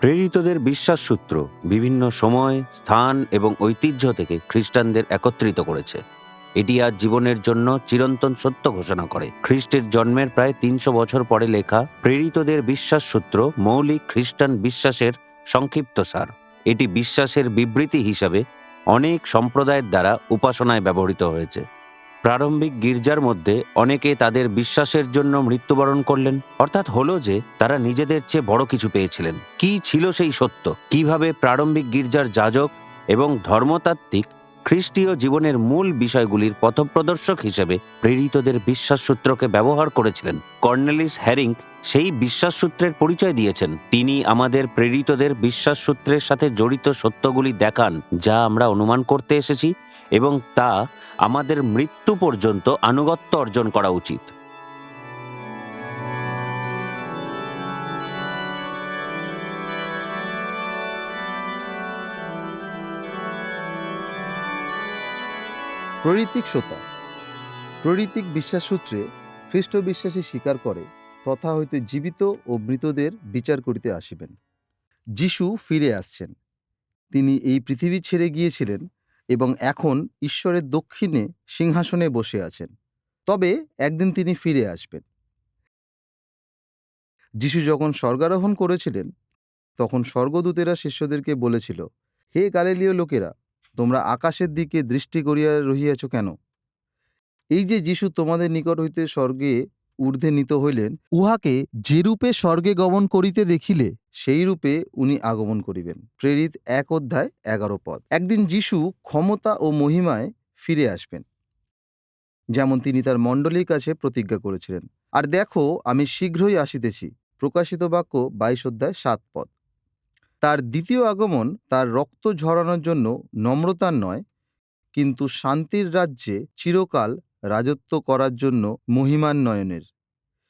প্রেরিতদের বিশ্বাস সূত্র বিভিন্ন সময়, স্থান এবং ঐতিহ্য থেকে খ্রিস্টানদের একত্রিত করেছে। এটি আজ জীবনের জন্য চিরন্তন সত্য ঘোষণা করে। খ্রিস্টের জন্মের প্রায় তিনশো বছর পরে লেখা প্রেরিতদের বিশ্বাস সূত্র মৌলিক খ্রিস্টান বিশ্বাসের সংক্ষিপ্তসার এটি বিশ্বাসের বিবৃতি হিসাবে অনেক সম্প্রদায়ের দ্বারা উপাসনায় ব্যবহৃত হয়েছে। প্রারম্ভিক গির্জার মধ্যে অনেকে তাদের বিশ্বাসের জন্য মৃত্যুবরণ করলেন। অর্থাৎ হলো যে, তারা নিজেদের চেয়ে বড় কিছু পেয়েছিলেন। কি ছিল সেই সত্য? কীভাবে প্রারম্ভিক গির্জার যাজক এবং ধর্মতাত্ত্বিক খ্রিস্টীয় জীবনের মূল বিষয়গুলির পথপ্রদর্শক হিসেবে প্রেরিতদের বিশ্বাস সূত্রকে ব্যবহার করেছিলেন? কর্নেলিস হ্যারিং সেই বিশ্বাস সূত্রের পরিচয় দিয়েছেন। তিনি আমাদের প্রেরিতদের বিশ্বাস সূত্রের সাথে জড়িত সত্যগুলি দেখান, যা আমরা অনুমান করতে এসেছি। এবং তা আমাদের মৃত্যু পর্যন্ত আনুগত্য অর্জন করা উচিত। প্রঋতিক শ্রোতা প্রঋতিক বিশ্বাস সূত্রে খ্রিস্ট বিশ্বাসী স্বীকার করে, তথা হইতে জীবিত ও মৃতদের বিচার করিতে আসিবেন। যিশু ফিরে আসছেন। তিনি এই পৃথিবী ছেড়ে গিয়েছিলেন এবং এখন ঈশ্বরের দক্ষিণে সিংহাসনে বসে আছেন। তবে একদিন তিনি ফিরে আসবেন। যিশু যখন স্বর্গারোহণ করেছিলেন, তখন স্বর্গদূতেরা শিষ্যদেরকে বলেছিল, হে গালিলীয় লোকেরা, তোমরা আকাশের দিকে দৃষ্টি করিয়া রহিয়াছ কেন? এই যে যিশু তোমাদের নিকট হইতে স্বর্গে ঊর্ধ্বে নিত হইলেন, উহাকে যে রূপে স্বর্গে গমন করিতে দেখিলে সেই রূপে উনি আগমন করিবেন। প্রেরিত এক অধ্যায়, এগারো পদ। একদিন যিশু ক্ষমতা ও মহিমায় ফিরে আসবেন, যেমন তিনি তার মণ্ডলীর কাছে প্রতিজ্ঞা করেছিলেন। আর দেখো, আমি শীঘ্রই আসিতেছি, প্রকাশিত বাক্য, বাইশ অধ্যায়, সাত পদ। তার দ্বিতীয় আগমন তার রক্ত ঝরানোর জন্য নম্রতার নয়, কিন্তু শান্তির রাজ্যে চিরকাল রাজত্ব করার জন্য মহিমান্বয়নের।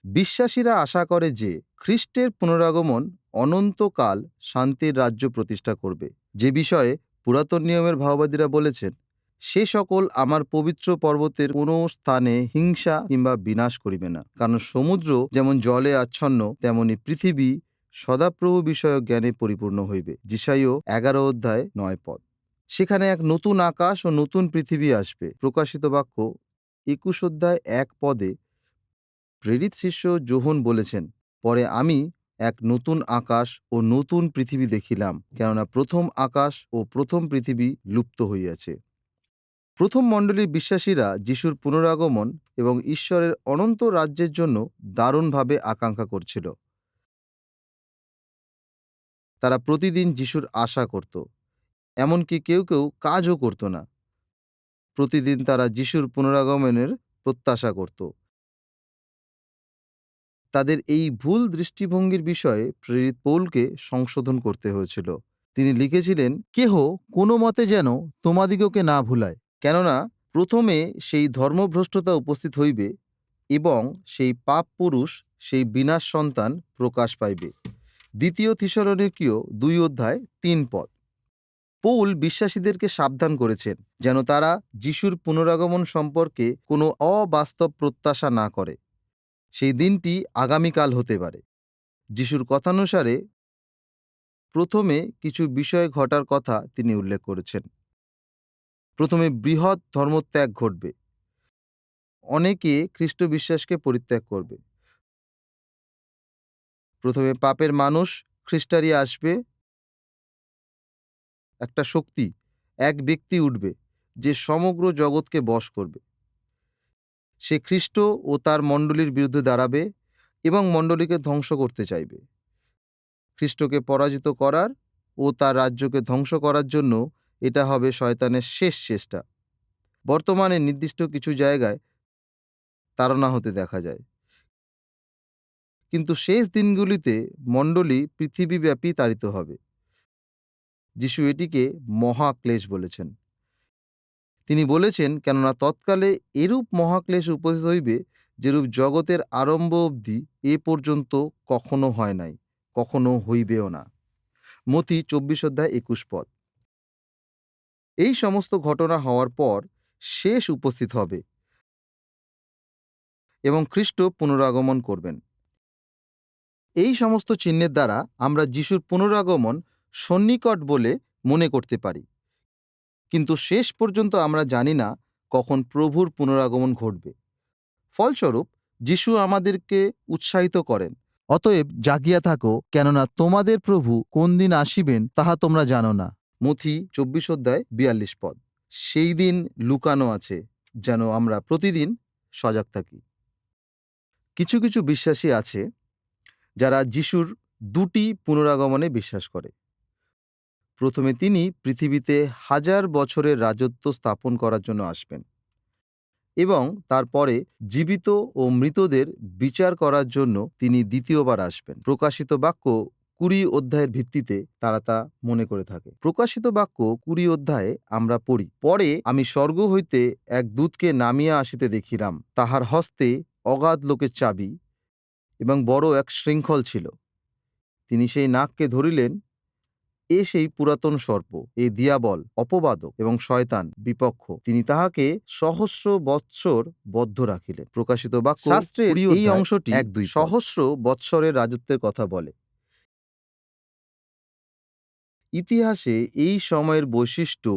বিশ্বাসীরা আশা করে যে খ্রিস্টের পুনরাগমন অনন্তকাল শান্তির রাজ্য প্রতিষ্ঠা করবে। যে বিষয়ে পুরাতন নিয়মের ভাওবাদীরা বলেছেন, সে সকল আমার পবিত্র পর্বতের কোনো স্থানে হিংসা কিংবা বিনাশ করিবে না। কারণ সমুদ্র যেমন জলে আচ্ছন্ন, তেমনি পৃথিবী সদাপ্রভু বিষয়ক জ্ঞানে পরিপূর্ণ হইবে। যিশাইও এগারো অধ্যায় নয় পদ। সেখানে এক নতুন আকাশ ও নতুন পৃথিবী আসবে। প্রকাশিত বাক্য একুশ অধ্যায় এক পদে প্রেরিত শিষ্য যোহন বলেছেন, পরে আমি এক নতুন আকাশ ও নতুন পৃথিবী দেখিলাম, কেননা প্রথম আকাশ ও প্রথম পৃথিবী লুপ্ত হইয়াছে। প্রথম মণ্ডলীর বিশ্বাসীরা যিশুর পুনরাগমন এবং ঈশ্বরের অনন্ত রাজ্যের জন্য দারুণভাবে আকাঙ্ক্ষা করছিল। তারা প্রতিদিন যিশুর আশা করত, এমনকি কেউ কেউ কাজও করত না। প্রতিদিন তারা যিশুর পুনরাগমনের প্রত্যাশা করত। তাদের এই ভুল দৃষ্টিভঙ্গির বিষয়ে প্রেরিত পৌলকে সংশোধন করতে হয়েছিল। তিনি লিখেছিলেন, কেহ কোনো মতে যেন তোমাদিগকে না ভুলায়, কেননা প্রথমে সেই ধর্মভ্রষ্টতা উপস্থিত হইবে এবং সেই পাপ পুরুষ সেই বিনাশ সন্তান প্রকাশ পাইবে। দ্বিতীয় থিসরণিকীয় দুই অধ্যায় তিন পদ। পৌল বিশ্বাসীদেরকে সাবধান করেছেন, যেন তারা যিশুর পুনরাগমন সম্পর্কে কোনো অবাস্তব প্রত্যাশা না করে। সেই দিনটি আগামীকাল হতে পারে। যিশুর কথানুসারে প্রথমে কিছু বিষয় ঘটার কথা তিনি উল্লেখ করেছেন। প্রথমে বৃহৎ ধর্মত্যাগ ঘটবে। অনেকে খ্রিস্ট বিশ্বাসকে পরিত্যাগ করবে। প্রথমে পাপের মানুষ খ্রিস্টারি আসবে। একটা শক্তি, এক ব্যক্তি উঠবে, যে সমগ্র জগৎকে বশ করবে। সে খ্রিস্ট ও তার মণ্ডলীর বিরুদ্ধে দাঁড়াবে এবং মণ্ডলীকে ধ্বংস করতে চাইবে। খ্রিস্টকে পরাজিত করার ও তার রাজ্যকে ধ্বংস করার জন্য এটা হবে শয়তানের শেষ চেষ্টা। বর্তমানে নির্দিষ্ট কিছু জায়গায় তাড়না হতে দেখা যায়। কিন্তু শেষ দিনগুলিতে মণ্ডলী পৃথিবীব্যাপী তাড়িত হবে। যিশু এটিকে মহাক্লেশ বলেছেন। তিনি বলেছেন, কেননা তৎকালে এরূপ মহাক্লেশ উপস্থিত হইবে, যেরূপ জগতের আরম্ভ অবধি এ পর্যন্ত কখনো হয় নাই, কখনো হইবেও না। মতি চব্বিশ অধ্যায় একুশ পদ। এই সমস্ত ঘটনা হওয়ার পর শেষ উপস্থিত হবে এবং খ্রিস্ট পুনরাগমন করবেন। এই সমস্ত চিহ্নের দ্বারা আমরা যিশুর পুনরাগমন সন্নিকট বলে মনে করতে পারি। কিন্তু শেষ পর্যন্ত আমরা জানি না কখন প্রভুর পুনরাগমন ঘটবে। ফলস্বরূপ, যিশু আমাদেরকে উৎসাহিত করেন, অতএব জাগিয়া থাকো, কেননা তোমাদের প্রভু কোন দিন আসিবেন তাহা তোমরা জানো না। মথি চব্বিশ অধ্যায় বিয়াল্লিশ পদ। সেই দিন লুকানো আছে, যেন আমরা প্রতিদিন সজাগ থাকি। কিছু কিছু বিশ্বাসী আছে, যারা যিশুর দুটি পুনরাগমনে বিশ্বাস করে। প্রথমে তিনি পৃথিবীতে হাজার বছরের রাজত্ব স্থাপন করার জন্য আসবেন এবং তারপরে জীবিত ও মৃতদের বিচার করার জন্য তিনি দ্বিতীয়বার আসবেন। প্রকাশিত বাক্য কুড়ি অধ্যায়ের ভিত্তিতে তারা তা মনে করে থাকে। প্রকাশিত বাক্য কুড়ি অধ্যায়ে আমরা পড়ি, পরে আমি স্বর্গ হইতে এক দূতকে নামিয়া আসিতে দেখিলাম। তাহার হস্তে অগাধ লোকের চাবি এবং বড় এক শৃঙ্খল ছিল। তিনি সেই নাককে ধরিলেন এ সেই পুরাতন সর্প এই দিয়াবল অপবাদক এবং শয়তান বিপক্ষ। তিনি তাহাকে সহস্র বৎসর বদ্ধ রাখিলেন। প্রকাশিত বাক্য শাস্ত্রের এই অংশটি এক দুই সহস্র বৎসরের রাজত্বের কথা বলে। ইতিহাসে এই সময়ের বৈশিষ্ট্য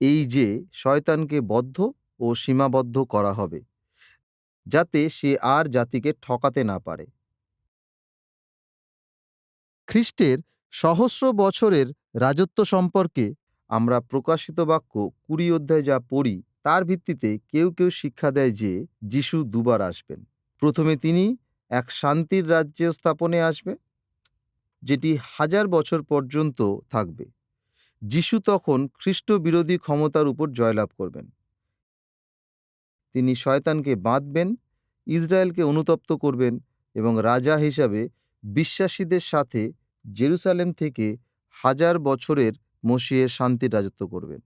এই যে শয়তানকে বদ্ধ ও সীমাবদ্ধ করা হবে যাতে সে আর জাতিকে ঠকাতে না পারে। খ্রিস্টের সহস্র বছরের রাজত্ব সম্পর্কে আমরা প্রকাশিত বাক্য কুড়ি অধ্যায় যা পড়ি, তার ভিত্তিতে কেউ কেউ শিক্ষা দেয় যে যিশু দুবার আসবেন। প্রথমে তিনি এক শান্তির রাজ্য স্থাপনে আসবে, যেটি হাজার বছর পর্যন্ত থাকবে। যিশু তখন খ্রিস্ট বিরোধী ক্ষমতার উপর জয়লাভ করবেন। তিনি শয়তানকে বাঁধবেন, ইসরায়েলকে অনুতপ্ত করবেন এবং রাজা হিসাবে বিশ্বাসীদের সাথে জেরুসালেম থেকে হাজার বছরের মসিয়ের শান্তির রাজত্ব করবেন।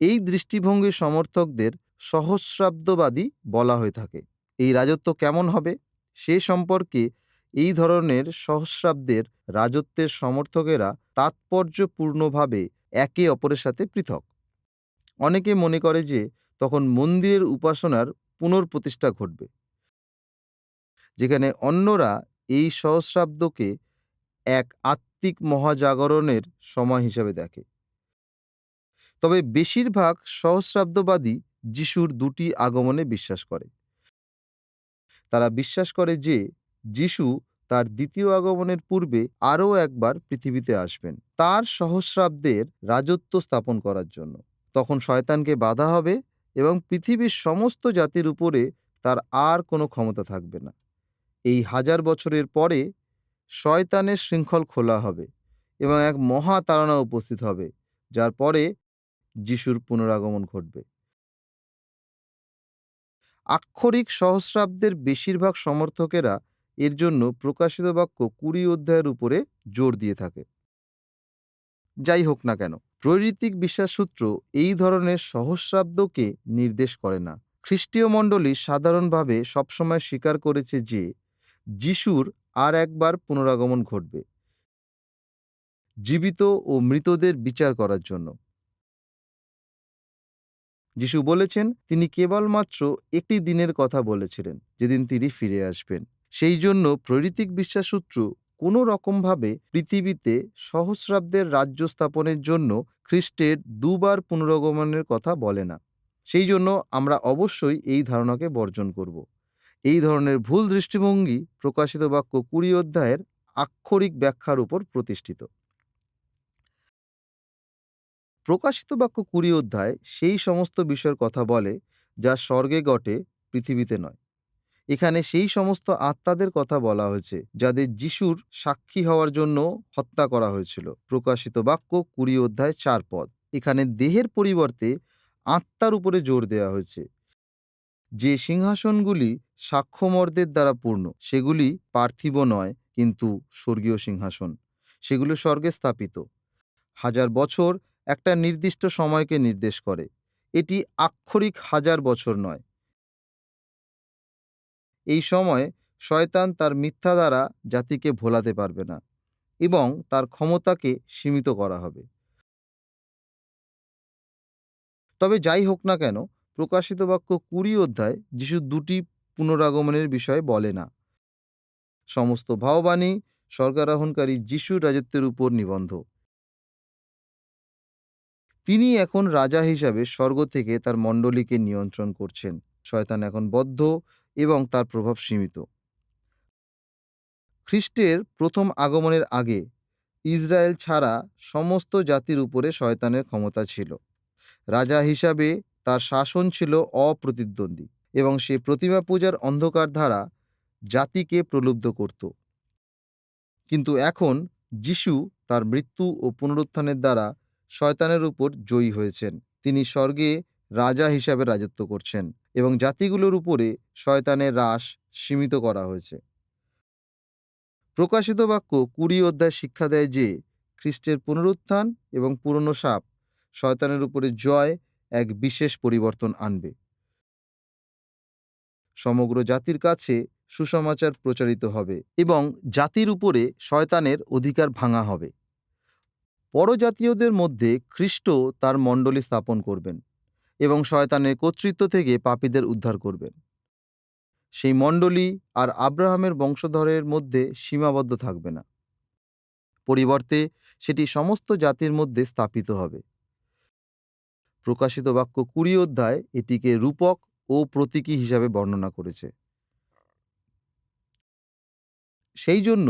এই দৃষ্টিভঙ্গির সমর্থকদের সহস্রাব্দবাদী বলা হয়ে থাকে। এই রাজত্ব কেমন হবে? সে সম্পর্কে এই ধরনের সহস্রাব্দের রাজত্বের সমর্থকেরা তাৎপর্যপূর্ণভাবে একে অপরের সাথে পৃথক। অনেকে মনে করে যে, তখন মন্দিরের উপাসনার পুনর্প্রতিষ্ঠা ঘটবে। যেখানে অন্যরা এই সহস্রাব্দকে এক আত্মিক মহাজাগরণের সময় হিসাবে দেখে। তবে বেশিরভাগ সহস্রাব্দবাদী যিশুর দুটি আগমনে বিশ্বাস করে। তারা বিশ্বাস করে যে যিশু তার দ্বিতীয় আগমনের পূর্বে আরও একবার পৃথিবীতে আসবেন, তার সহস্রাব্দের রাজত্ব স্থাপন করার জন্য। তখন শয়তানকে বাধা হবে এবং পৃথিবীর সমস্ত জাতির উপরে তার আর কোনো ক্ষমতা থাকবে না। এই হাজার বছরের পরে শয়তানের শৃঙ্খল খোলা হবে এবং এক মহা তাড়না উপস্থিত হবে, যার পরে যিশুর পুনরাগমন ঘটবে। আক্ষরিক সহস্রাব্দের বেশিরভাগ সমর্থকেরা এর জন্য প্রকাশিত বাক্য কুড়ি অধ্যায়ের উপরে জোর দিয়ে থাকে। যাই হোক না কেন প্রৈরিতিক বিশ্বাসসূত্র এই ধরনের সহস্রাব্দকে নির্দেশ করে না। খ্রিস্টীয় মণ্ডলী সাধারণভাবে সবসময় স্বীকার করেছে যে যিশুর আর একবার পুনরাগমন ঘটবে। জীবিত ও মৃতদের বিচার করার জন্য। যিশু বলেছেন, তিনি কেবলমাত্র একটি দিনের কথা বলেছিলেন, যেদিন তিনি ফিরে আসবেন। সেই জন্য প্রৈরিতিক বিশ্বাসসূত্র কোনো রকমভাবে পৃথিবীতে সহস্রাব্দের রাজ্য স্থাপনের জন্য খ্রিস্টের দুবার পুনরাগমনের কথা বলে না। সেই জন্য আমরা অবশ্যই এই ধারণাকে বর্জন করব। এই ধরনের ভুল দৃষ্টিভঙ্গি প্রকাশিত বাক্য কুড়ি অধ্যায়ের আক্ষরিক ব্যাখ্যার উপর প্রতিষ্ঠিত। প্রকাশিত বাক্য কুড়ি অধ্যায় সেই সমস্ত বিষয়ের কথা বলে যা স্বর্গে ঘটে, পৃথিবীতে নয়। এখানে সেই সমস্ত আত্মাদের কথা বলা হয়েছে, যাদের যিশুর সাক্ষী হওয়ার জন্য হত্যা করা হয়েছিল। প্রকাশিত বাক্য কুড়ি অধ্যায় চার পদ। এখানে দেহের পরিবর্তে আত্মার উপরে জোর দেওয়া হয়েছে। যে সিংহাসনগুলি সাক্ষ্যমর্দের দ্বারা পূর্ণ। সেগুলি পার্থিব নয়, কিন্তু স্বর্গীয় সিংহাসন। সেগুলো স্বর্গে স্থাপিত। হাজার বছর একটা নির্দিষ্ট সময়কে নির্দেশ করে। এটি আক্ষরিক হাজার বছর নয়। এই সময় শয়তান তার মিথ্যা দ্বারা জাতিকে ভোলাতে পারবে না এবং তার ক্ষমতাকে সীমিত করা হবে। তবে যাই হোক না কেন, প্রকাশিত বাক্য কুড়ি অধ্যায়, যিশু দুটি পুনরাগমনের বিষয়ে বলে না। সমস্ত ভাববাণী স্বর্গারোহণকারী যিশুর রাজত্বের উপর নিবন্ধ। তিনি এখন রাজা হিসাবে স্বর্গ থেকে তার মণ্ডলীকে নিয়ন্ত্রণ করছেন। শয়তান এখন বদ্ধ এবং তার প্রভাব সীমিত। খ্রিস্টের প্রথম আগমনের আগে ইসরায়েল ছাড়া সমস্ত জাতির উপরে শয়তানের ক্ষমতা ছিল। রাজা হিসাবে তার শাসন ছিল অপ্রতিদ্বন্দ্বী। এবং সে প্রতিমা পূজার অন্ধকার দ্বারা জাতিকে প্রলুব্ধ করত। কিন্তু এখন যিশু তার মৃত্যু ও পুনরুত্থানের দ্বারা শয়তানের উপর জয়ী হয়েছেন। তিনি স্বর্গে রাজা হিসাবে রাজত্ব করছেন এবং জাতিগুলোর উপরে শয়তানের হ্রাস সীমিত করা হয়েছে। প্রকাশিত বাক্য কুড়ি অধ্যায় শিক্ষা দেয় যে, খ্রিস্টের পুনরুত্থান এবং পুরনো সাপ শয়তানের উপরে জয় এক বিশেষ পরিবর্তন আনবে। সমগ্র জাতির কাছে সুসমাচার প্রচারিত হবে এবং জাতির উপরে শয়তানের অধিকার ভাঙা হবে। পরজাতীয়দের মধ্যে খ্রিস্ট তার মণ্ডলী স্থাপন করবেন এবং শয়তানের কর্তৃত্ব থেকে পাপীদের উদ্ধার করবেন। সেই মণ্ডলী আর আব্রাহামের বংশধরের মধ্যে সীমাবদ্ধ থাকবে না। পরিবর্তে সেটি সমস্ত জাতির মধ্যে স্থাপিত হবে। প্রকাশিত বাক্য কুড়ি অধ্যায় এটিকে রূপক ও প্রতীকী হিসাবে বর্ণনা করেছে। সেই জন্য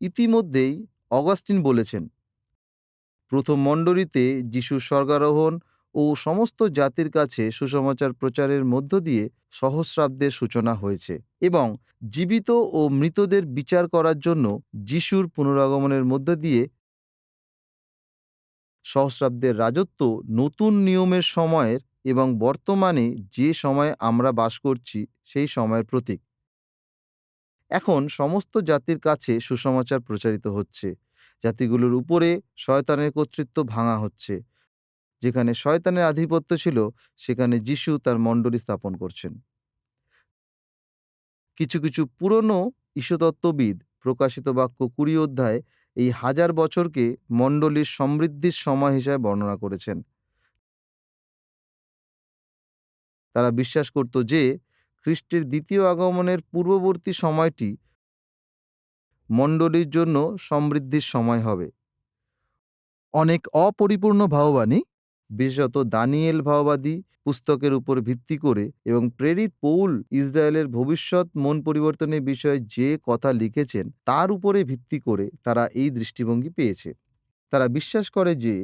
ইতিমধ্যেই অগাস্টিন বলেছেন, প্রথম মণ্ডলীতে যিশুর স্বর্গারোহণ ও সমস্ত জাতির কাছে সুসমাচার প্রচারের মধ্য দিয়ে সহস্রাব্দের সূচনা হয়েছে এবং জীবিত ও মৃতদের বিচার করার জন্য যিশুর পুনরাগমনের মধ্য দিয়ে সহস্রাব্দের রাজত্ব নতুন নিয়মের সময়ের এবং বর্তমানে যে সময়ে আমরা বাস করছি, সেই সময়ের প্রতীক। এখন সমস্ত জাতির কাছে সুসমাচার প্রচারিত হচ্ছে। জাতিগুলোর উপরে শয়তানের কর্তৃত্ব ভাঙা হচ্ছে। যেখানে শয়তানের আধিপত্য ছিল, সেখানে যিশু তার মণ্ডলী স্থাপন করছেন। কিছু কিছু পুরনো ঈশ্বতত্ত্ববিদ প্রকাশিত বাক্য কুড়ি অধ্যায় এই হাজার বছরকে মণ্ডলীর সমৃদ্ধির সময় হিসাবে বর্ণনা করেছেন। তারা বিশ্বাস করত যে খ্রিস্টের দ্বিতীয় আগমনের পূর্ববর্তী সময়টি মণ্ডলীর জন্য সমৃদ্ধির সময় হবে। অনেক অপরিপূর্ণ ভাববাণী, বিশেষত দানিয়েল ভাওবাদী পুস্তকের উপর ভিত্তি করে এবং প্রেরিত পৌল ইসরায়েলের ভবিষ্যৎ মন পরিবর্তনের বিষয়ে যে কথা লিখেছেন তার উপরে ভিত্তি করে তারা এই দৃষ্টিভঙ্গি পেয়েছে। তারা বিশ্বাস করে যে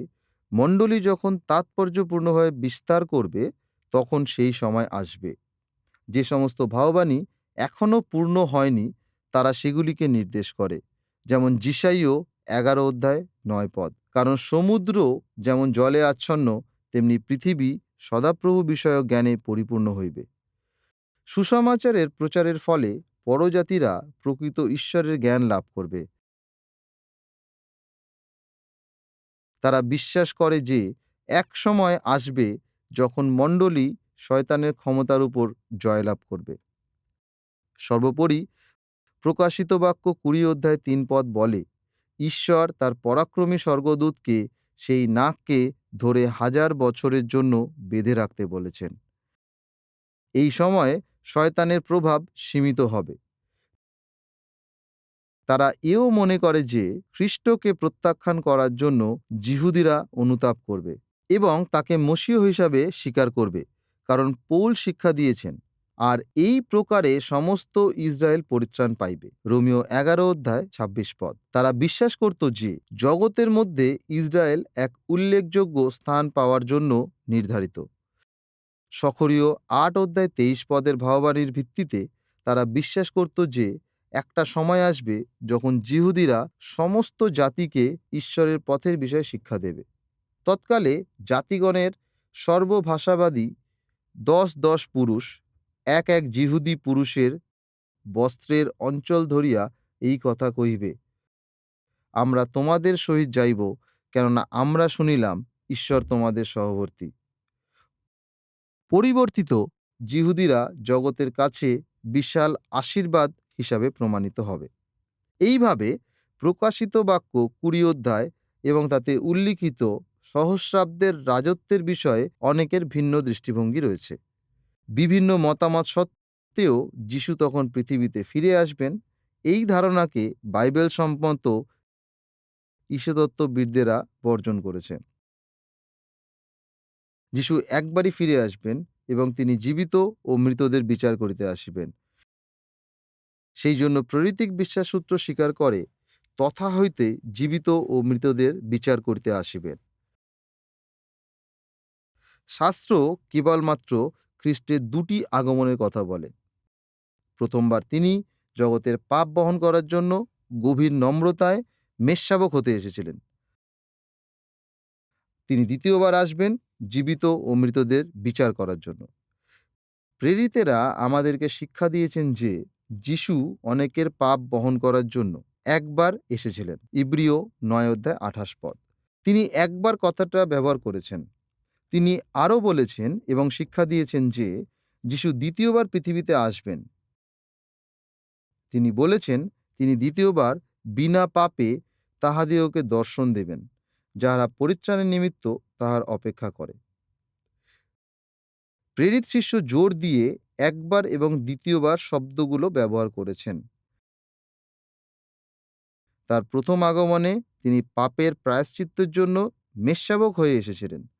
মণ্ডলী যখন তাৎপর্যপূর্ণভাবে বিস্তার করবে তখন সেই সময় আসবে। যে সমস্ত ভাববাণী এখনও পূর্ণ হয়নি, তারা সেগুলিকে নির্দেশ করে। যেমন জিসাইও এগারো অধ্যায় নয় পদ। কারণ সমুদ্র যেমন জলে আচ্ছন্ন, তেমনি পৃথিবী সদাপ্রভু বিষয়ক জ্ঞানে পরিপূর্ণ হইবে। সুসমাচারের প্রচারের ফলে পরজাতিরা প্রকৃত ঈশ্বরের জ্ঞান লাভ করবে। তারা বিশ্বাস করে যে, এক সময় আসবে যখন মণ্ডলী শয়তানের ক্ষমতার উপর জয়লাভ করবে। সর্বোপরি প্রকাশিত বাক্য কুড়ি অধ্যায় তিন পদ বলে, ঈশ্বর তার পরাক্রমী স্বর্গদূতকে সেই নাককে ধরে হাজার বছরের জন্য বেঁধে রাখতে বলেছেন। এই সময়ে শয়তানের প্রভাব সীমিত হবে। তারা এও মনে করে যে খ্রিস্টকে প্রত্যাখ্যান করার জন্য জিহুদিরা অনুতাপ করবে। এবং তাকে মসীয় হিসাবে স্বীকার করবে, কারণ পৌল শিক্ষা দিয়েছেন, আর এই প্রকারে সমস্ত ইসরায়েল পরিত্রাণ পাইবে। রোমিও এগারো অধ্যায় ২৬ পদ। তারা বিশ্বাস করত যে জগতের মধ্যে ইসরায়েল এক উল্লেখযোগ্য স্থান পাওয়ার জন্য নির্ধারিত। সখরীয় আট অধ্যায় তেইশ পদের ভাববাণীর ভিত্তিতে তারা বিশ্বাস করত যে একটা সময় আসবে যখন জিহুদিরা সমস্ত জাতিকে ঈশ্বরের পথের বিষয়ে শিক্ষা দেবে। তৎকালে জাতিগণের সর্বভাষাবাদী দশ দশ পুরুষ, এক এক জিহুদি পুরুষের বস্ত্রের অঞ্চল ধরিয়া এই কথা কহিবে, আমরা তোমাদের সহিত যাইব, কেননা আমরা শুনিলাম ঈশ্বর তোমাদের সহবর্তী। পরিবর্তিত জিহুদিরা জগতের কাছে বিশাল আশীর্বাদ হিসাবে প্রমাণিত হবে। এইভাবে প্রকাশিত বাক্য কুড়ি অধ্যায় এবং তাতে উল্লিখিত সহস্রাব্দের রাজত্বের বিষয়ে অনেকের ভিন্ন দৃষ্টিভঙ্গি রয়েছে। বিভিন্ন মতামত সত্ত্বেও যিশু তখন পৃথিবীতে ফিরে আসবেন, এই ধারণাকে বাইবেল সম্মত ঈশ্বরতত্ত্ববিদদেরা বর্জন করেছেন। যিশু একবারই ফিরে আসবেন এবং তিনি জীবিত ও মৃতদের বিচার করিতে আসিবেন। সেই জন্য প্রঋতিক বিশ্বাস সূত্র স্বীকার করে তথা হইতে জীবিত ও মৃতদের বিচার করিতে আসিবেন। শাস্ত্র কেবলমাত্র খ্রিস্টের দুটি আগমনের কথা বলে। প্রথমবার তিনি জগতের পাপ বহন করার জন্য গভীর নম্রতায় মেষশাবক হতে এসেছিলেন। তিনি দ্বিতীয়বার আসবেন জীবিত ও মৃতদের বিচার করার জন্য। প্রেরিতেরা আমাদেরকে শিক্ষা দিয়েছেন যে যিশু অনেকের পাপ বহন করার জন্য একবার এসেছিলেন। ইব্রিয় নয় অধ্যায় আঠাশ পদ। তিনি একবার কথাটা ব্যবহার করেছেন। তিনি আরও বলেছেন এবং শিক্ষা দিয়েছেন যে, যিশু দ্বিতীয়বার পৃথিবীতে আসবেন। তিনি বলেছেন, তিনি দ্বিতীয়বার বিনা পাপে তাহাদিওকে দর্শন দেবেন, যাহারা পরিত্রাণের নিমিত্ত তাহার অপেক্ষা করে। প্রেরিত শিষ্য জোর দিয়ে একবার এবং দ্বিতীয়বার শব্দগুলো ব্যবহার করেছেন। তার প্রথম আগমনে তিনি পাপের প্রায়শ্চিত্তের জন্য মেষশাবক হয়ে এসেছিলেন।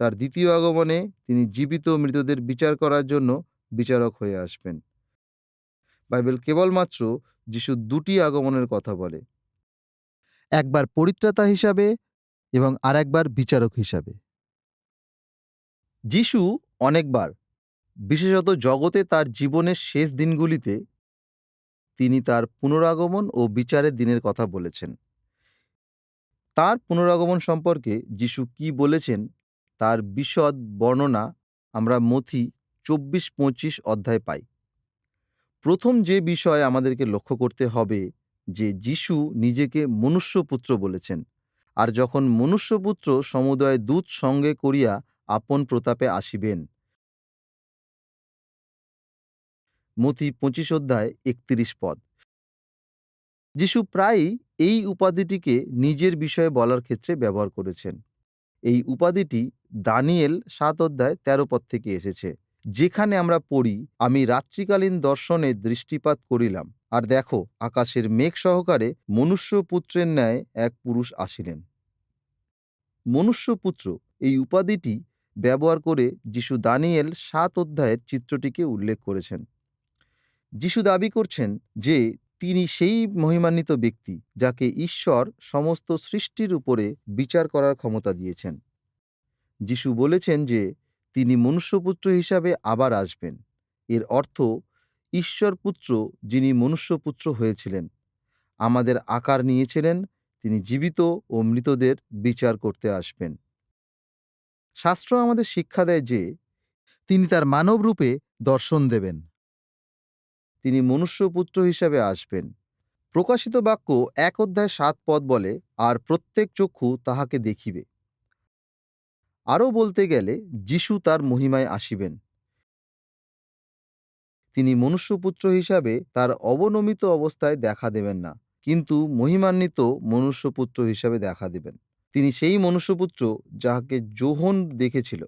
তার দ্বিতীয় আগমনে তিনি জীবিত মৃতদের বিচার করার জন্য বিচারক হয়ে আসবেন। বাইবেল কেবলমাত্র যিশু দুটি আগমনের কথা বলে, একবার পরিত্রাতা হিসাবে এবং আরেকবার বিচারক হিসাবে। যিশু অনেকবার, বিশেষত জগতে তার জীবনের শেষ দিনগুলিতে, তিনি তার পুনরাগমন ও বিচারের দিনের কথা বলেছেন। তার পুনরাগমন সম্পর্কে যিশু কি বলেছেন তার বিশদ বর্ণনা আমরা মথি চব্বিশ পঁচিশ অধ্যায় পাই। প্রথম যে বিষয় আমাদেরকে লক্ষ্য করতে হবে যে যিশু নিজেকে মনুষ্যপুত্র বলেছেন। আর যখন মনুষ্যপুত্র সমুদয় দূত সঙ্গে করিয়া আপন প্রতাপে আসিবেন। মতি পঁচিশ অধ্যায় একত্রিশ পদ। যিশু প্রায়ই এই উপাধিটিকে নিজের বিষয়ে বলার ক্ষেত্রে ব্যবহার করেছেন। এই উপাধিটি দানিয়েল সাত অধ্যায় তেরো পদ থেকে এসেছে, যেখানে আমরা পড়ি, আমি রাত্রিকালীন দর্শনে দৃষ্টিপাত করিলাম, আর দেখো, আকাশের মেঘ সহকারে মনুষ্যপুত্রের ন্যায় এক পুরুষ আসিলেন। মনুষ্যপুত্র এই উপাধিটি ব্যবহার করে যিশু দানিয়েল সাত অধ্যায়ের চিত্রটিকে উল্লেখ করেছেন। যিশু দাবি করছেন যে, তিনি সেই মহিমান্বিত ব্যক্তি যাকে ঈশ্বর সমস্ত সৃষ্টির উপরে বিচার করার ক্ষমতা দিয়েছেন। যিশু বলেছেন যে, তিনি মনুষ্যপুত্র হিসাবে আবার আসবেন। এর অর্থ, ঈশ্বরপুত্র যিনি মনুষ্যপুত্র হয়েছিলেন, আমাদের আকার নিয়েছিলেন, তিনি জীবিত ও মৃতদের বিচার করতে আসবেন। শাস্ত্র আমাদের শিক্ষা দেয় যে, তিনি তার মানব রূপে দর্শন দেবেন। তিনি মনুষ্যপুত্র হিসাবে আসবেন। প্রকাশিত বাক্য এক অধ্যায় সাত পদ বলে, আর প্রত্যেক চক্ষু তাহাকে দেখিবে। আরও বলতে গেলে, যিশু তার মহিমায় আসিবেন। তিনি মনুষ্যপুত্র হিসাবে তার অবনমিত অবস্থায় দেখা দেবেন না, কিন্তু মহিমান্বিত মনুষ্যপুত্র হিসাবে দেখা দেবেন। তিনি সেই মনুষ্যপুত্র যাহাকে যোহন দেখেছিল,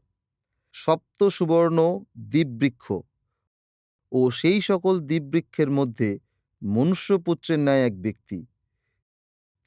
সপ্ত সুবর্ণ দ্বীপবৃক্ষ ও সেই সকল দ্বীপবৃক্ষের মধ্যে মনুষ্যপুত্রের ন্যায় এক ব্যক্তি।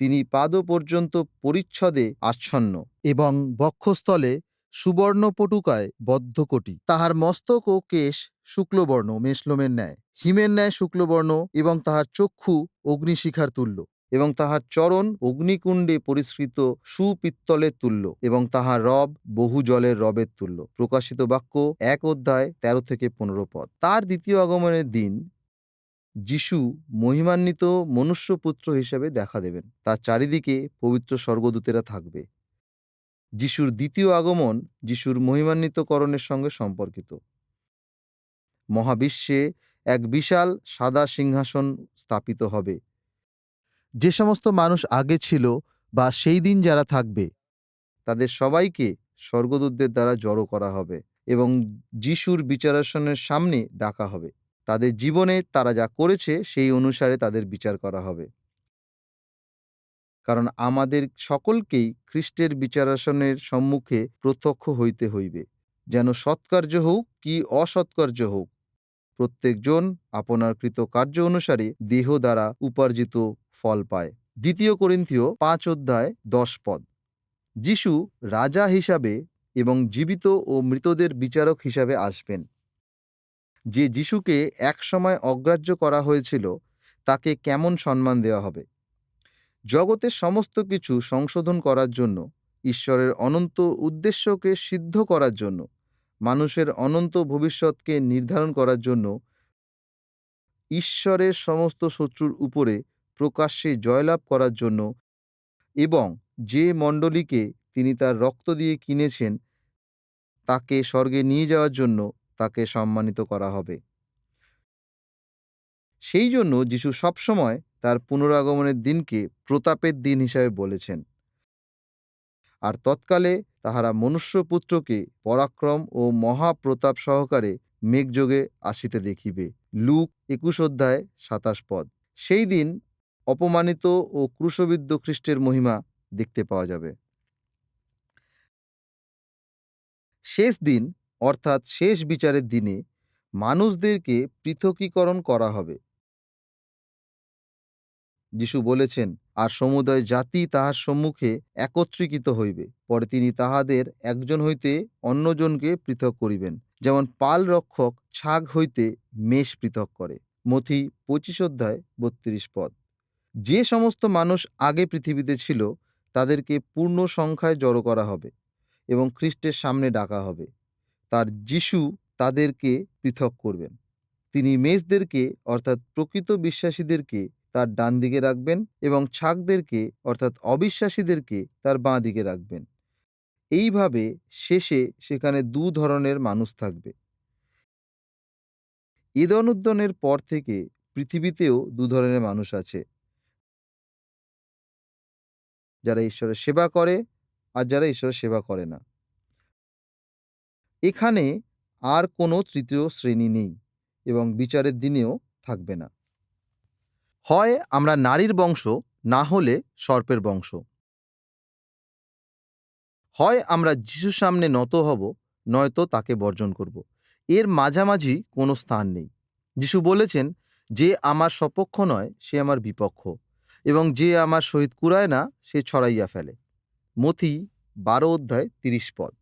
তিনি পাদ পর্যন্ত পরিচ্ছদে আচ্ছন্ন এবং বক্ষস্থলে সুবর্ণ পটুকায় বদ্ধকটি। তাহার মস্তক ও কেশ শুক্লবর্ণ, মেষলোমের ন্যায়। হিমের ন্যায় শুক্লবর্ণ এবং তাহার চক্ষু অগ্নিশিখার তুল্য এবং তাহার চরণ অগ্নিকুণ্ডে পরিস্কৃত সুপিত্তলের তুল্য এবং তাহার রব বহু জলের রবের তুল্য। প্রকাশিত বাক্য এক অধ্যায় তেরো থেকে পনেরো পদ। তার দ্বিতীয় আগমনের দিন যিশু মহিমান্বিত মনুষ্যপুত্র হিসেবে দেখা দেবেন। তার চারিদিকে পবিত্র স্বর্গদূতেরা থাকবে। যিশুর দ্বিতীয় আগমন যিশুর মহিমান্বিতকরণের সঙ্গে সম্পর্কিত। মহাবিশ্বে এক বিশাল সাদা সিংহাসন স্থাপিত হবে। যে সমস্ত মানুষ আগে ছিল বা সেই দিন যারা থাকবে, তাদের সবাইকে স্বর্গদূতদের দ্বারা জড়ো করা হবে এবং যিশুর বিচারাসনের সামনে ডাকা হবে। তাদের জীবনে তারা যা করেছে, সেই অনুসারে তাদের বিচার করা হবে। কারণ আমাদের সকলকেই খ্রিস্টের বিচারাসনের সম্মুখে প্রত্যক্ষ হইতে হইবে, যেন সৎকার্য হোক কি অসৎকার্য হোক। প্রত্যেকজন আপনার কৃত কার্য অনুসারে দেহ দ্বারা উপার্জিত ফল পায়। দ্বিতীয় করিন্থীয় পাঁচ অধ্যায় দশ পদ। যিশু রাজা হিসাবে এবং জীবিত ও মৃতদের বিচারক হিসাবে আসবেন। যে যিশুকে একসময় অগ্রাহ্য করা হয়েছিল, তাকে কেমন সম্মান দেওয়া হবে? জগতের সমস্ত কিছু সংশোধন করার জন্য, ঈশ্বরের অনন্ত উদ্দেশ্যকে সিদ্ধ করার জন্য, মানুষের অনন্ত ভবিষ্যৎকে নির্ধারণ করার জন্য ঈশ্বরের সমস্ত শত্রুর উপরে প্রকাশ্যে জয়লাভ করার জন্য এবং যে মণ্ডলীকে তিনি তার রক্ত দিয়ে কিনেছেন, তাকে স্বর্গে নিয়ে যাওয়ার জন্য তাকে সম্মানিত করা হবে। সেই জন্য যিশু সবসময় তার পুনরাগমনের দিনকে প্রতাপের দিন হিসাবে বলেছেন। আর তৎকালে তাহারা মনুষ্যপুত্রকে পরাক্রম ও মহাপ্রতাপ সহকারে মেঘযোগে আসিতে দেখিবে। লুক একুশ অধ্যায় সাতাশ পদ। সেই দিন অপমানিত ও ক্রুশবিদ্ধ খ্রিস্টের মহিমা দেখতে পাওয়া যাবে। শেষ দিন অর্থাৎ শেষ বিচারের দিনে মানুষদেরকে পৃথকীকরণ করা হবে। যিশু বলেছেন, আর সমুদয় জাতি তাহার সম্মুখে একত্রীকৃত হইবে। পরে তিনি তাহাদের একজন হইতে অন্যজনকে পৃথক করিবেন। যেমন পাল রক্ষক ছাগ হইতে মেষ পৃথক করে। মথি পঁচিশ অধ্যায় বত্রিশ পদ। যে সমস্ত মানুষ আগে পৃথিবীতে ছিল, তাদেরকে পূর্ণ সংখ্যায় জড়ো করা হবে এবং খ্রিস্টের সামনে ডাকা হবে। তার যিশু তাদেরকে পৃথক করবেন। তিনি মেষদেরকে অর্থাৎ প্রকৃত বিশ্বাসীদেরকে, তার ডান দিকে রাখবেন এবং ছাগদেরকে অর্থাৎ অবিশ্বাসীদেরকে, তার বাঁ দিকে রাখবেন। এইভাবে শেষে সেখানে দু ধরনের মানুষ থাকবে। ঈদন উদ্যানের পর থেকে পৃথিবীতেও দু ধরনের মানুষ আছে। যারা ঈশ্বরের সেবা করে আর যারা ঈশ্বরের সেবা করে না। এখানে আর কোনো তৃতীয় শ্রেণি নেই এবং বিচারের দিনেও থাকবে না। হয় আমরা নারীর বংশ, না হলে সর্পের বংশ। হয় আমরা যিশুর সামনে নত হব, নয়তো তাকে বর্জন করব। এর মাঝামাঝি কোনো স্থান নেই। যিশু বলেছেন, যে আমার সপক্ষ নয়, সে আমার বিপক্ষ, এবং যে আমার সহিত কুড়ায় না, সে ছড়াইয়া ফেলে। মথি বারো অধ্যায় তিরিশ পদ।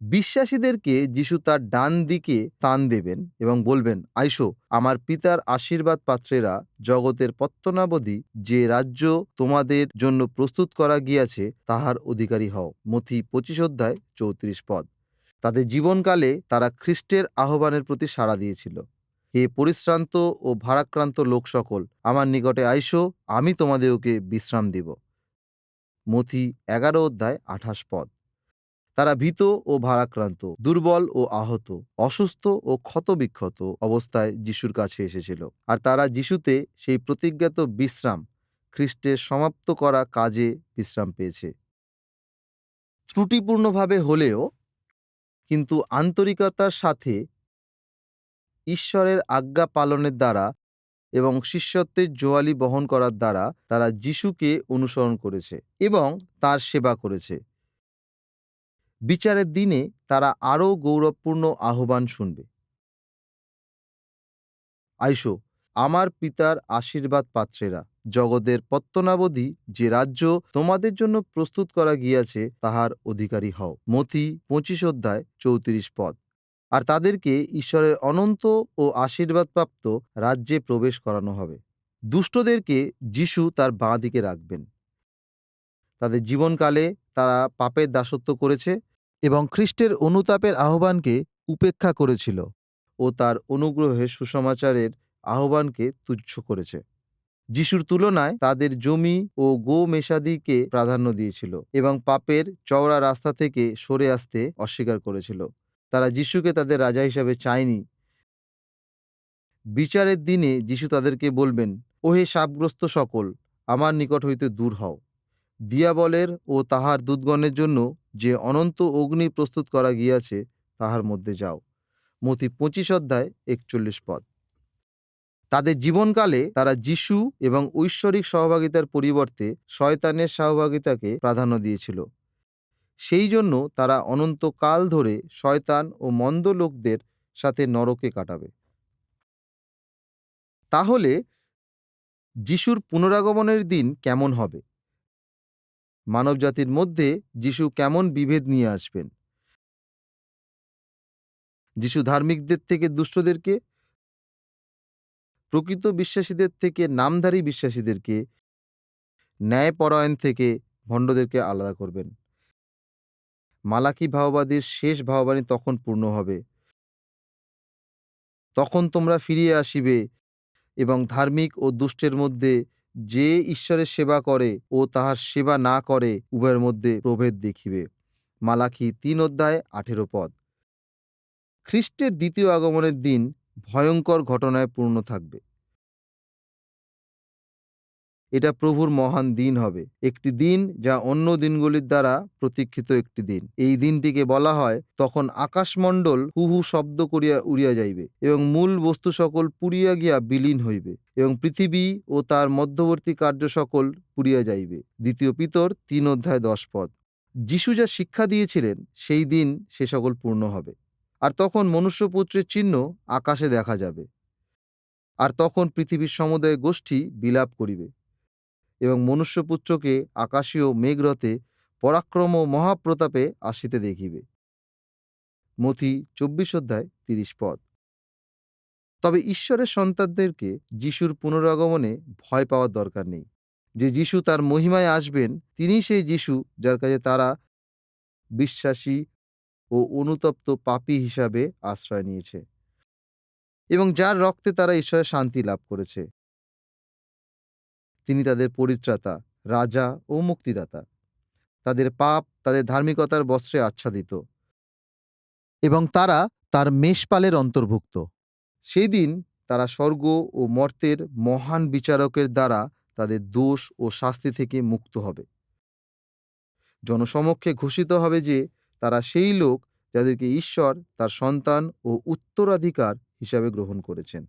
বিশ্বাসীদেরকে যিশু তার ডান দিকে তান দেবেন এবং বলবেন, আইসো, আমার পিতার আশীর্বাদ পাত্রেরা জগতের পত্তনাবধি যে রাজ্য তোমাদের জন্য প্রস্তুত করা গিয়াছে, তাহার অধিকারী হও। মথি পঁচিশ অধ্যায় চৌত্রিশ পদ। তাদের জীবনকালে তারা খ্রিস্টের আহ্বানের প্রতি সাড়া দিয়েছিল। হে পরিশ্রান্ত ও ভারাক্রান্ত লোক সকল, আমার নিকটে আইসো, আমি তোমাদেরকে বিশ্রাম দিব। মথি এগারো অধ্যায় আঠাশ পদ। তারা ভীত ও ভারাক্রান্ত, দুর্বল ও আহত, অসুস্থ ও ক্ষতবিক্ষত অবস্থায় যিশুর কাছে এসেছিল। আর তারা যিশুতে সেই প্রতিজ্ঞাত বিশ্রাম, খ্রিস্টের সমাপ্ত করা কাজে বিশ্রাম পেয়েছে। ত্রুটিপূর্ণভাবে হলেও, কিন্তু আন্তরিকতার সাথে ঈশ্বরের আজ্ঞা পালনের দ্বারা এবং শিষ্যত্বের জোয়ালি বহন করার দ্বারা তারা যিশুকে অনুসরণ করেছে এবং তার সেবা করেছে। বিচারের দিনে তারা আরও গৌরবপূর্ণ আহ্বান শুনবে। আইসো, আমার পিতার আশীর্বাদ পাত্রেরা, জগতের পত্তনাবধি যে রাজ্য তোমাদের জন্য প্রস্তুত করা গিয়াছে, তাহার অধিকারী হও। মথি পঁচিশ অধ্যায়, চৌত্রিশ পদ। আর তাদেরকে ঈশ্বরের অনন্ত ও আশীর্বাদপ্রাপ্ত রাজ্যে প্রবেশ করানো হবে। দুষ্টদেরকে যিশু তার বাঁ দিকে রাখবেন। তাদের জীবনকালে তারা পাপের দাসত্ব করেছে এবং খ্রিস্টের অনুতাপের আহ্বানকে উপেক্ষা করেছিল ও তার অনুগ্রহে সুসমাচারের আহ্বানকে তুচ্ছ করেছে। যিশুর তুলনায় তাদের জমি ও গো মেষাদিকে প্রাধান্য দিয়েছিল এবং পাপের চওড়া রাস্তা থেকে সরে আসতে অস্বীকার করেছিল। তারা যিশুকে তাদের রাজা হিসাবে চায়নি। বিচারের দিনে যিশু তাদেরকে বলবেন, ওহে সাপগ্রস্ত সকল, আমার নিকট হইতে দূর হও। দিয়াবলের ও তাহার দুধগণের জন্য যে অনন্ত অগ্নি প্রস্তুত করা গিয়াছে, তাহার মধ্যে যাও। মতি পঁচিশ অধ্যায় একচল্লিশ পদ। তাদের জীবনকালে তারা যিশু এবং ঐশ্বরিক সহভাগিতার পরিবর্তে শয়তানের সহভাগিতাকে প্রাধান্য দিয়েছিল। সেই জন্য তারা অনন্তকাল ধরে শয়তান ও মন্দ লোকদের সাথে নরকে কাটাবে। তাহলে যিশুর পুনরাগমনের দিন কেমন হবে? মানবজাতির মধ্যে যিশু কেমন বিভেদ নিয়ে আসবেন? যিশু ধার্মিকদের থেকে দুষ্টদেরকে? প্রকৃত বিশ্বাসীদের থেকে নামধারী বিশ্বাসীদেরকে? ন্যায়পরায়ণ থেকে ভণ্ডদেরকে আলাদা করবেন। মালাকি ভাওবাদীর শেষ ভাওবাণী তখন পূর্ণ হবে। তখন তোমরা ফিরিয়ে আসিবে এবং ধার্মিক ও দুষ্টের মধ্যে যে ঈশ্বরের সেবা করে ও তাহার সেবা না করে উভয়ের মধ্যে প্রভেদ দেখিবে। মালাকি তিন অধ্যায়, আঠেরো পদ। খ্রিস্টের দ্বিতীয় আগমনের দিন ভয়ঙ্কর ঘটনায় পূর্ণ থাকবে। এটা প্রভুর মহান দিন হবে। একটি দিন যা অন্য দিনগুলির দ্বারা প্রতীক্ষিত একটি দিন। এই দিনটিকে বলা হয়, তখন আকাশমণ্ডল হু হু শব্দ করিয়া উড়িয়া যাইবে এবং মূল বস্তু সকল পুড়িয়া গিয়া বিলীন হইবে এবং পৃথিবী ও তার মধ্যবর্তী কার্য সকল পুড়িয়া যাইবে। দ্বিতীয় পিতর, তিন অধ্যায়, দশ পদ। যিশু যা শিক্ষা দিয়েছিলেন, সেই দিন সে সকল পূর্ণ হবে। আর তখন মনুষ্যপুত্রের চিহ্ন আকাশে দেখা যাবে। আর তখন পৃথিবীর সমুদয় গোষ্ঠী বিলাপ করিবে। এবং মনুষ্যপুত্রকে আকাশীয় মেঘরথে পরাক্রম মহাপ্রতাপে আসিতে দেখিবে। মথি চব্বিশ অধ্যায় তিরিশ পদ। তবে ঈশ্বরের সন্তানদেরকে যিশুর পুনরাগমনে ভয় পাওয়ার দরকার নেই। যে যিশু তার মহিমায় আসবেন তিনি সেই যিশু যার কাছে তারা বিশ্বাসী ও অনুতপ্ত পাপী হিসাবে আশ্রয় নিয়েছে এবং যার রক্তে তারা ঈশ্বরের শান্তি লাভ করেছে। তিনি তাদের পরিত্রাতা, রাজা ও মুক্তিদাতা। তাদের পাপ, তাদের ধার্মিকতার বস্ত্রে আচ্ছাদিত। এবং তারা তার মেষপালের অন্তর্ভুক্ত। সেই দিন তারা স্বর্গ ও মর্তের মহান বিচারকের দ্বারা তাদের দোষ ও শাস্তি থেকে মুক্ত হবে। জনসমক্ষে ঘোষিত হবে যে, তারা সেই লোক যাদেরকে ঈশ্বর তার সন্তান ও উত্তরাধিকার হিসাবে গ্রহণ করেছেন।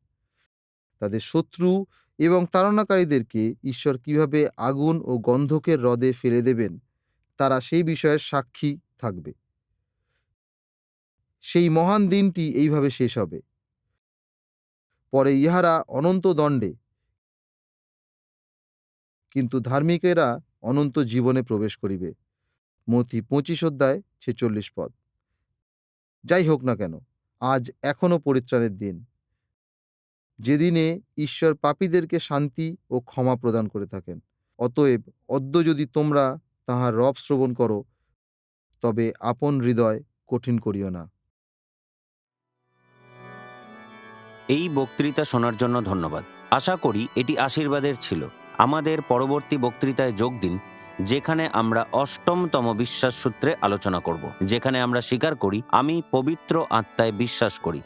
তাদের শত্রু এবং তাড়নাকারীদেরকে ঈশ্বর কীভাবে আগুন ও গন্ধকের হ্রদে ফেলে দেবেন, তারা সেই বিষয়ের সাক্ষী থাকবে। সেই মহান দিনটি এইভাবে শেষ হবে। পরে ইহারা অনন্ত দণ্ডে কিন্তু ধার্মিকেরা অনন্ত জীবনে প্রবেশ করিবে। মতি পঁচিশ অধ্যায় ছেচল্লিশ পদ। যাই হোক না কেন, আজ এখনও পরিত্রাণের দিন। যেদিনে ঈশ্বর পাপীদেরকে শান্তি ও ক্ষমা প্রদান করে থাকেন। অতএব অদ্য যদি তোমরা তাহার রব শ্রবণ করো, তবে আপন হৃদয় কঠিন করিও না। এই বক্তৃতা শোনার জন্য ধন্যবাদ। আশা করি এটি আশীর্বাদের ছিল। আমাদের পরবর্তী বক্তৃতায় যোগ দিন, যেখানে আমরা অষ্টমতম বিশ্বাস সূত্রে আলোচনা করব, যেখানে আমরা স্বীকার করি, আমি পবিত্র আত্মায় বিশ্বাস করি।